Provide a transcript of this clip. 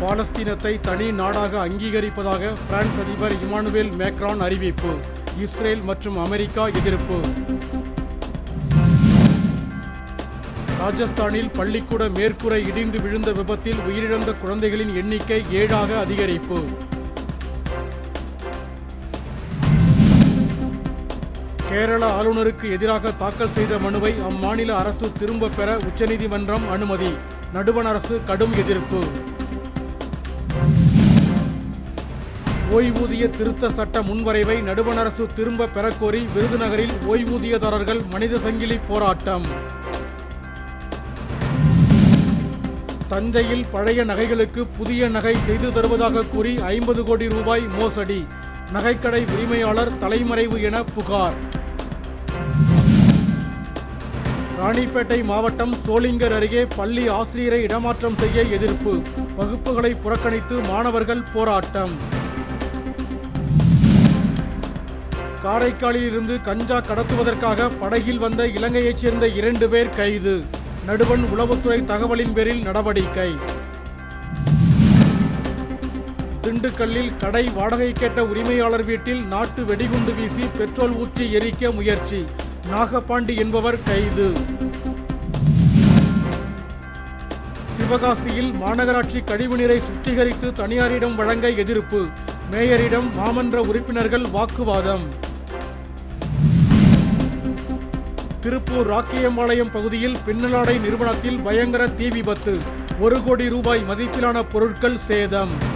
பாலஸ்தீனத்தை தனி நாடாக அங்கீகரிப்பதாக பிரான்ஸ் அதிபர் இமானுவேல் மேக்ரான் அறிவிப்பு இஸ்ரேல் மற்றும் அமெரிக்கா எதிர்ப்பு. ராஜஸ்தானில் பள்ளிக்கூட மேற்கூரை இடிந்து விழுந்த விபத்தில் உயிரிழந்த குழந்தைகளின் எண்ணிக்கை ஏழாக அதிகரிப்பு. கேரள ஆளுநருக்கு எதிராக தாக்கல் செய்த மனுவை அம்மாநில அரசு திரும்பப் பெற உச்சநீதிமன்றம் அனுமதி நடுவண் அரசு கடும் எதிர்ப்பு. ஓய்வூதிய திருத்த சட்ட முன்வரைவை நடுவண் அரசு திரும்ப பெறக்கோரி விருதுநகரில் ஓய்வூதியதாரர்கள் மனித சங்கிலி போராட்டம். தஞ்சையில் பழைய நகைகளுக்கு புதிய நகை செய்து தருவதாக கூறி ஐம்பது கோடி ரூபாய் மோசடி. நகைக்கடை உரிமையாளர் தலைமறைவு என புகார். ராணிப்பேட்டை மாவட்டம் சோளிங்கர் அருகே பள்ளி ஆசிரியரை இடமாற்றம் செய்ய எதிர்ப்பு. வகுப்புகளை புறக்கணித்து மாணவர்கள் போராட்டம். காரைக்காலில் இருந்து கஞ்சா கடத்துவதற்காக படகில் வந்த இலங்கையைச் சேர்ந்த இரண்டு பேர் கைது. நடுவண் உளவுத்துறை தகவலின் பேரில் நடவடிக்கை. திண்டுக்கல்லில் கடை வாடகை கேட்ட உரிமையாளர் வீட்டில் நாட்டு வெடிகுண்டு வீசி பெட்ரோல் ஊற்றி எரிக்க முயற்சி. நாகபாண்டி என்பவர் கைது. சிவகாசியில் மாநகராட்சி கழிவுநீரை சுத்திகரித்து தனியாரிடம் வழங்க எதிர்ப்பு. மேயரிடம் மாமன்ற உறுப்பினர்கள் வாக்குவாதம். திருப்பூர் ராக்கியம்பாளையம் பகுதியில் பின்னலாடை நிறுவனத்தில் பயங்கர தீ விபத்து. ஒரு கோடி ரூபாய் மதிப்பிலான பொருட்கள் சேதம்.